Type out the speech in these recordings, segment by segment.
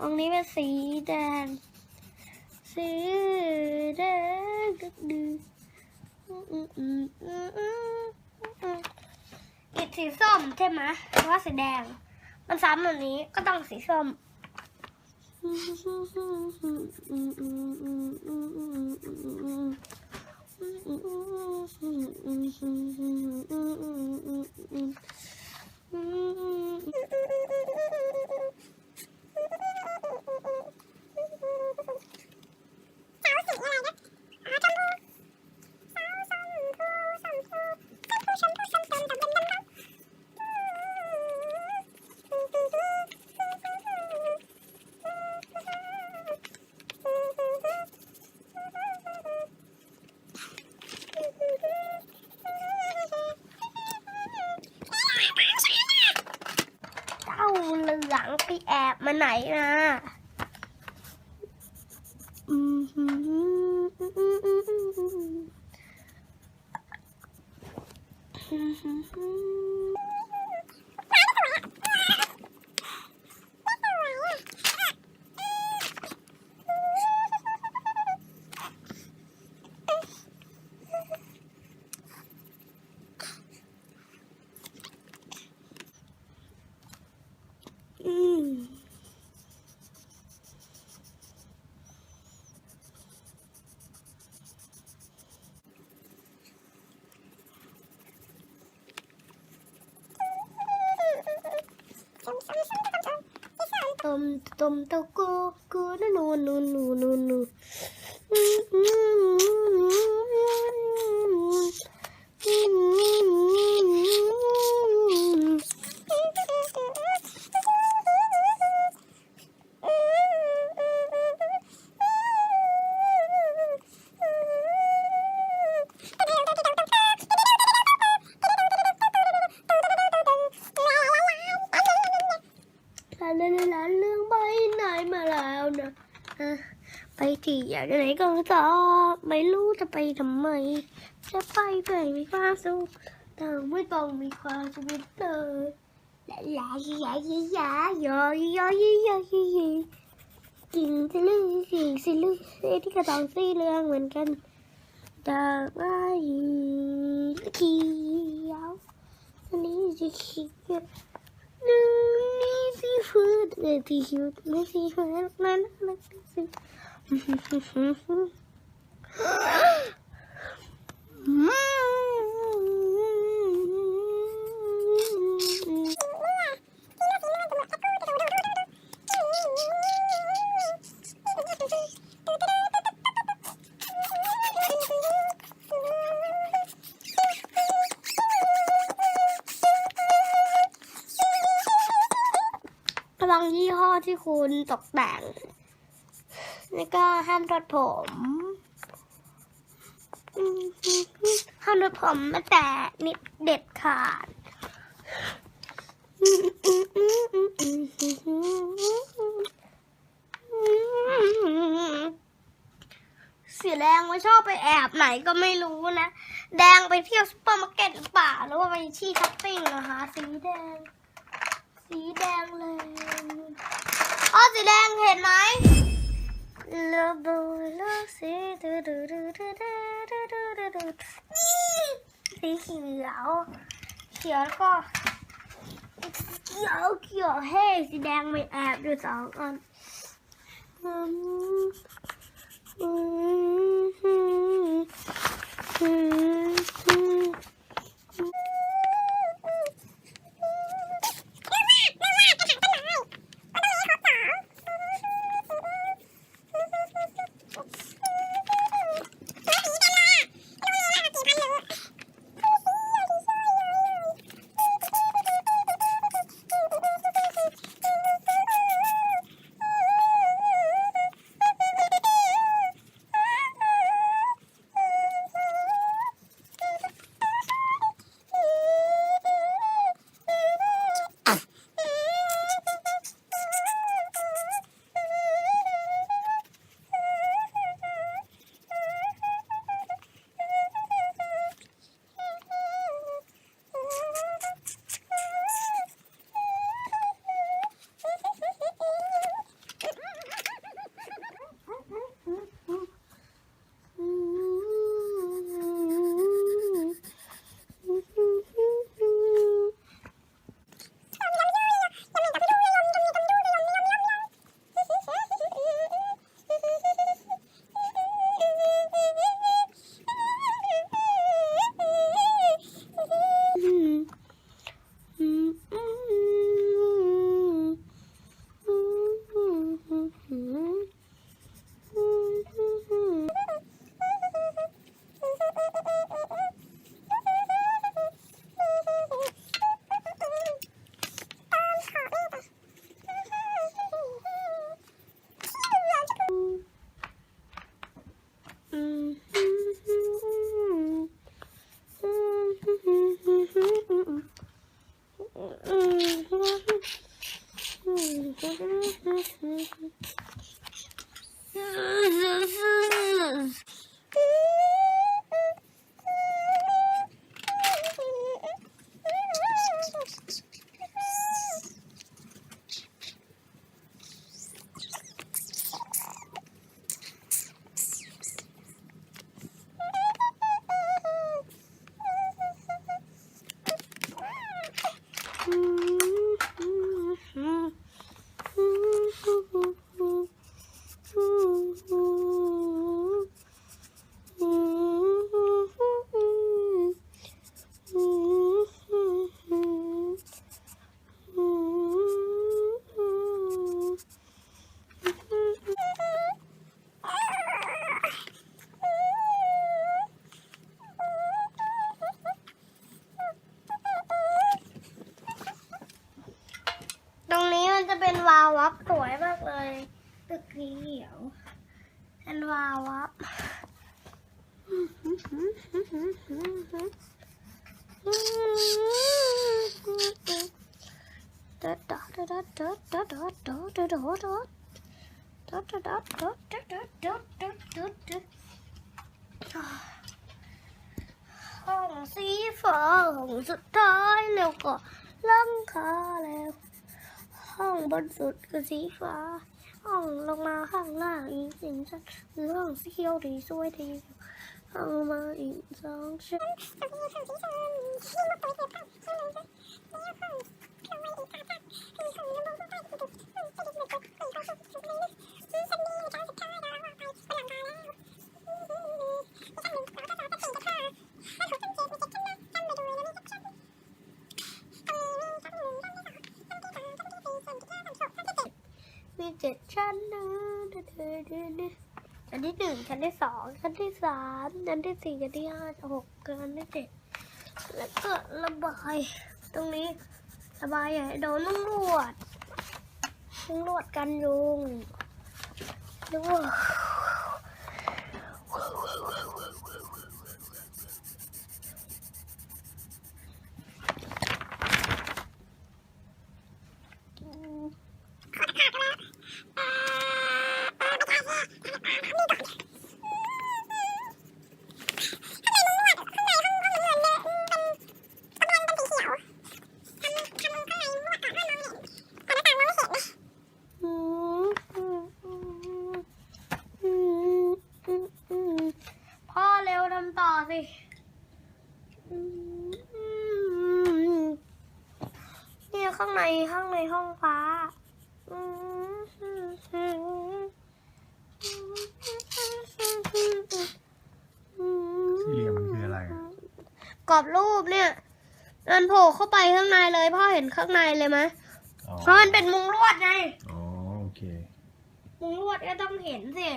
ตรงนี้เป็นสีแดง สีแดงดึกดึกอืมอืมอืมอืมอืมอืมอีกสีส้มใช่ไหมเพราะว่าสีแดง มันซ้ำแบบนี้ก็ต้องสีส้มเมาไหนนะ tom tom tau cô cô nó nù nù nù nù nù ที่อยากไหนก็ตอบไม่รู้จะไปทำไม จะไปเพื่อให้มีความสุขแต่ไม่ต้องมีความชีวิตเลยลาลาลาลาลาลาโยโยโยโยโยโยกินสิลือสีสิลือที่กระตองสีเหลืองเหมือนกันดอกไม้เขียวอันนี้สีเขียวนึงนี่สีฟ้าเด็ดที่หิวไม่สีฟ้านั้นนักสี ระวังยี่ห้อที่คุณตกแต่ง แล้วก็ห้ามรดผมห้ามรดผมแม้แต่นิดเด็ดขาดสีแดงไม่ชอบไปแอบไหนก็ไม่รู้นะ แดงไปเที่ยวซุปเปอร์มาร์เก็ตหรือเปล่าหรือว่าไปที่ช้อปปิ้งนะคะ สีแดง สีแดงเลยอ๋อสีแดงเห็นไหม Love boy, love see, do do do do do do do do do นี่สีเขียวเขียวแล้วก็เขียวเขียวเฮ้สีแดงไม่แอบอยู่สองอันอืมอืมอืมอืม ห้องสีฟ้าห้องสุดท้ายแล้วก็หลังคาแล้ว ห้องบนสุดคือสีฟ้า ห้องลงมาข้างล่างอีกสิ่งชั้นคือห้องสีเขียวที่สวยที่สุดห้องมาอีกสองชั้น มีเจ็ดชั้นนะชั้นที่หนึ่งชั้นที่สองชั้นที่สามชั้นที่สี่ชั้นที่ห้าชั้นหกชั้นที่เจ็ดแล้วก็ระบายตรงนี้ สบายใหญ่โดนนุ่งรวดนุ่งรวดกันยุงดูว่าอืมอืมอืมอืมอืมอืมพ่อเร็วทำต่อสิอืมอืมเนี่ย ข้างในข้างในห้องฟ้าสี่เหลี่ยมมันคืออะไรกรอบรูปเนี่ยมันโผล่เข้าไปข้างในเลยพ่อเห็นข้างในเลยไหมเพราะมันเป็นมุงลวดไงอ๋อโอเค มุงลวดก็ต้องเห็นสิ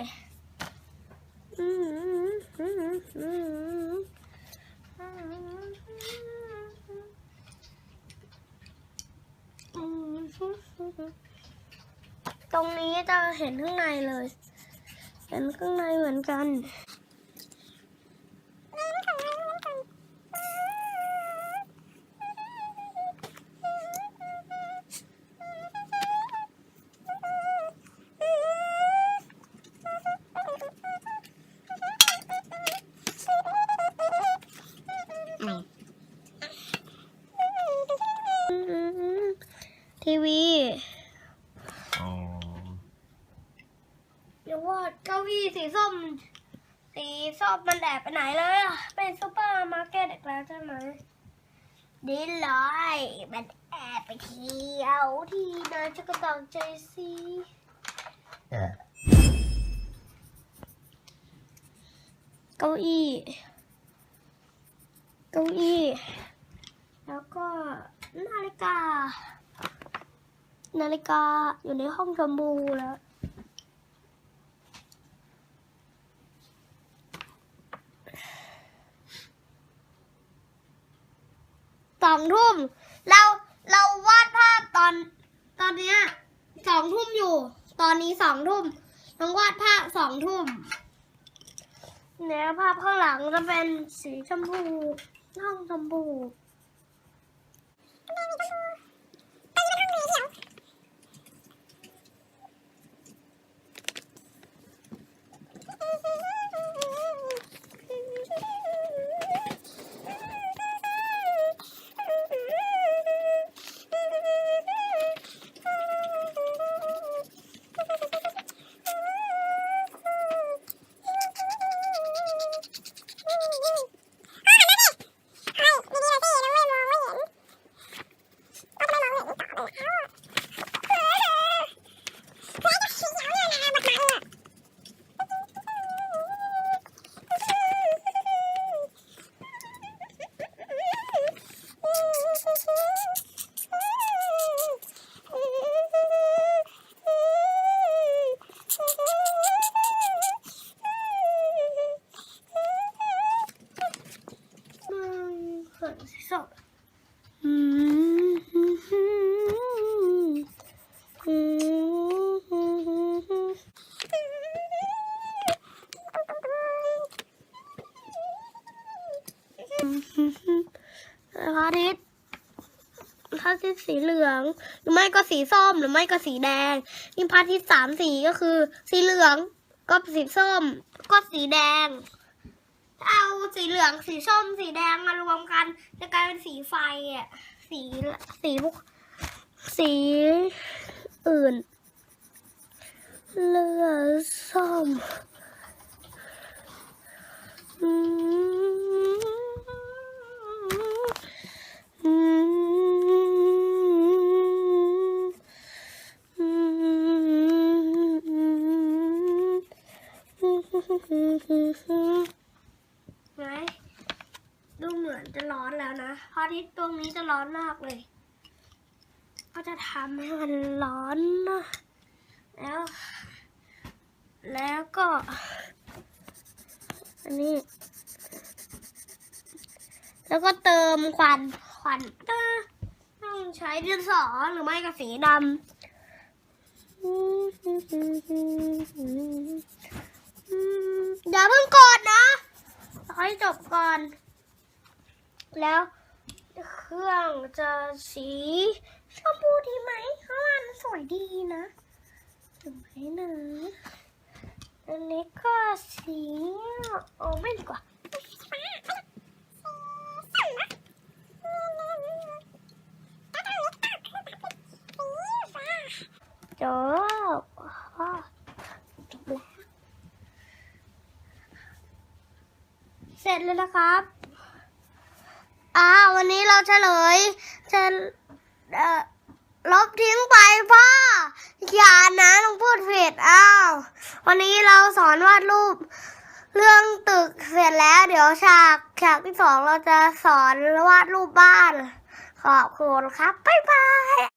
อืมอืมอืมอืม ตรงนี้จะเห็นข้างในเลย เห็นข้างในเหมือนกัน สีส้มมันแอบไปไหนเลยเป็นซูเปอร์มาร์เก็ตอีกแล้วใช่ไหมดีเลยมันแอบไปเที่ยวที่ไหนจะกระตังใจสิเก้าอี้เก้าอี้แล้วก็นาฬิกา นาฬิกาอยู่ในห้องชมพูแล้ว สองทุ่มเราเราวาดภาพตอนตอนเนี้ยสองทุ่มอยู่ ตอนนี้สองทุ่มต้องวาดภาพสองทุ่มเนื้อภาพข้างหลังจะเป็นสีชมพูห้องชมพู พระอาทิตย์พระอาทิตย์สีเหลือง หรือไม่ก็สีส้มหรือไม่ก็สีแดง นี่พระอาทิตย์สามสีก็คือ สีเหลืองก็สีส้ม ก็สีแดง เอาสีเหลืองสีส้ม สีแดงมารวมกัน จะกลายเป็นสีไฟอะสีสีพวกสีอื่นเหลือส้ม อืมอืมอืม ไหนดูเหมือนจะร้อนแล้วนะพระอทิตย์ตรงนี้จะร้อนมากเลย ก็จะทำให้มันร้อนนะแล้ว แล้วก็ อันนี้ แล้วก็เติมควัน ควันก็ต้องใช้ดินสอหรือไม่ก็สีดำอย่าเพิ่งกดนะขอให้จบก่อน แล้วเครื่องจะสีชมพูดีไหมเพราะว่ามันสวยดีนะถูกไหมนะอันนี้ก็สีโอ้ไม่ดีกว่า จบพ่อจบแล้วเสร็จแล้วนะครับอ้าววันนี้เราเฉลยจะเอ่อลบทิ้งไปพ่อ อย่านะต้องพูดผิดอ้าว วันนี้เราสอนวาดรูป เรื่องตึกเสร็จแล้ว เดี๋ยวฉากฉากที่สองเราจะสอนวาดรูปบ้าน ขอบคุณครับ บ๊ายบาย